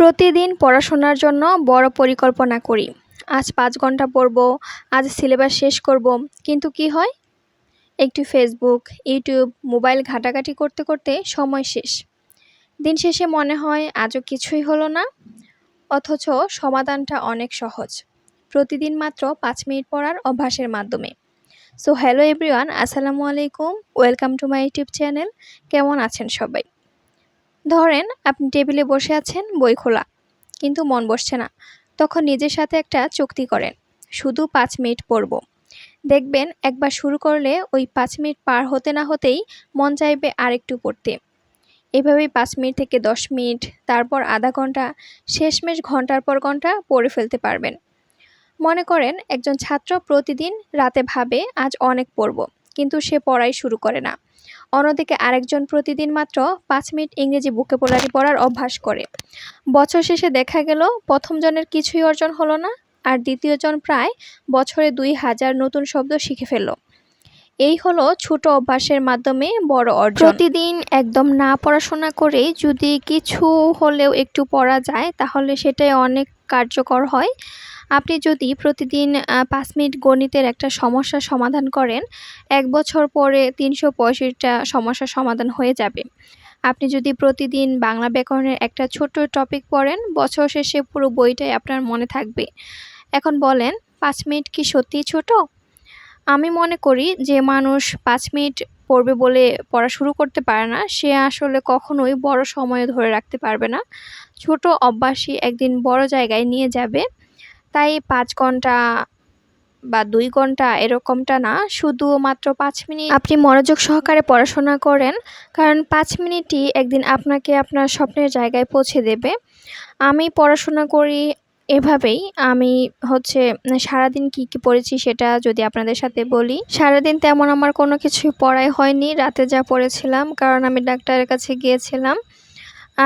প্রতিদিন পড়াশোনার জন্য বড় পরিকল্পনা করি। আজ পাঁচ ঘণ্টা পড়ব, আজ সিলেবাস শেষ করব। কিন্তু কি হয়? একটু ফেসবুক ইউটিউব মোবাইল ঘাটাঘাটি করতে করতে সময় শেষ। দিন শেষে মনে হয় আজও কিছুই হলো না, অথচ সমাধানটা অনেক সহজ। প্রতিদিন মাত্র পাঁচ মিনিট পড়ার অভ্যাসের মাধ্যমে। সো হ্যালো এভরিওয়ান আসসালামু আলাইকুম welcome to my YouTube channel কেমন আছেন সবাই? ধরেন আপনি টেবিলে বসে আছেন, বই খোলা। কিন্তু মন বসছে না। তখন নিজের সাথে একটা চুক্তি করেন। শুধু পাঁচ মিনিট পড়ব। দেখবেন একবার শুরু করলে ওই পাঁচ মিনিট পার হতে না হতেই মন চাইবে আরেকটু পড়তে। এভাবেই পাঁচ মিনিট থেকে দশ মিনিট, তারপর আধা ঘণ্টা, শেষমেশ ঘণ্টার পর ঘণ্টা পড়ে ফেলতে পারবেন। মনে করেন একজন ছাত্র প্রতিদিন রাতে ভাবে, আজ অনেক পড়ব। কিন্তু সে পড়াই শুরু করে না। অন্যদিকে আরেকজন প্রতিদিন মাত্র পাঁচ মিনিট ইংরেজি বুকে পোলারি পড়ার অভ্যাস করে। বছর শেষে দেখা গেল প্রথমজনের কিছুই অর্জন হলো না, আর দ্বিতীয়জন প্রায় বছরে দুই হাজার নতুন শব্দ শিখে ফেলল। এই হলো ছোট অভ্যাসের মাধ্যমে বড় অর্জন। প্রতিদিন একদম না পড়াশোনা করে যদি কিছু হলেও একটু পড়া যায়, তাহলে সেটাই অনেক কার্যকর হয়। আপনি যদি প্রতিদিন পাঁচ মিনিট গণিতের একটা সমস্যার সমাধান করেন, এক বছর পরে তিনশো পঁয়ষট্টিটা সমস্যার সমাধান হয়ে যাবে। আপনি যদি প্রতিদিন বাংলা ব্যাকরণের একটা ছোট টপিক পড়েন, বছর শেষে পুরো বইটাই আপনার মনে থাকবে। এখন বলেন, পাঁচ মিনিট কি সত্যিই ছোট? আমি মনে করি যে মানুষ পাঁচ মিনিট পড়বে বলে পড়া শুরু করতে পারে না। সে আসলে কখনোই বড় সময় ধরে রাখতে পারবে না। ছোট অভ্যাসই একদিন বড় জায়গায় নিয়ে যাবে। তাই পাঁচ ঘণ্টা বা দুই ঘণ্টা এরকমটা না শুধুমাত্র পাঁচ মিনিট আপনি মনোযোগ সহকারে পড়াশোনা করেন। কারণ পাঁচ মিনিটই একদিন আপনাকে আপনার স্বপ্নের জায়গায় পৌঁছে দেবে। আমি পড়াশোনা করি এভাবেই আমি হচ্ছে, সারাদিন কি কি পড়েছি সেটা যদি আপনাদের সাথে বলি। সারাদিন তেমন আমার কোনো কিছু পড়াই হয়নি, রাতে যা পড়েছিলাম, কারণ আমি ডাক্তারের কাছে গিয়েছিলাম।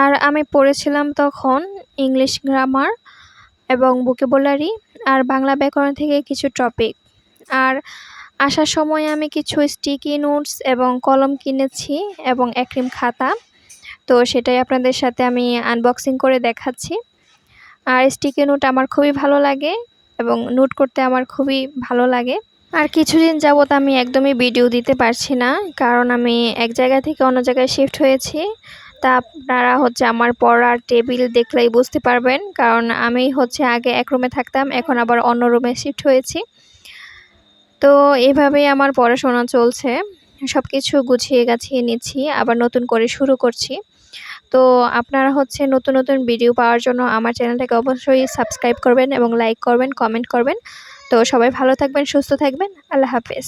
আর আমি পড়েছিলাম তখন ইংলিশ গ্রামার এবং ভোকেবুলারি আর বাংলা ব্যাকরণ থেকে কিছু টপিক। আর আসার সময় আমি কিছু স্টিকি নোটস এবং কলম কিনেছি এবং একরিম খাতা। তো সেটাই আপনাদের সাথে আমি আনবক্সিং করে দেখাচ্ছি। আর স্টিকি নোট আমার খুবই ভালো লাগে এবং নোট করতে আমার খুবই ভালো লাগে। আর কিছুদিন যাবৎ আমি একদমই ভিডিও দিতে পারছি না, কারণ আমি এক জায়গা থেকে অন্য জায়গায় শিফট হয়েছি। তা আপনারা হচ্ছে আমার পড়ার টেবিল দেখলেই বুঝতে পারবেন, কারণ আমি হচ্ছে আগে এক রুমে থাকতাম, এখন আবার অন্য রুমে শিফট হয়েছি। তো এভাবেই আমার পড়াশোনা চলছে সব কিছু গুছিয়ে গাছিয়ে নিচ্ছি, আবার নতুন করে শুরু করছি। তো আপনারা হচ্ছে নতুন নতুন ভিডিও পাওয়ার জন্য আমার চ্যানেলটাকে অবশ্যই সাবস্ক্রাইব করবেন এবং লাইক করবেন কমেন্ট করবেন। তো সবাই ভালো থাকবেন, সুস্থ থাকবেন। আল্লাহ হাফেজ।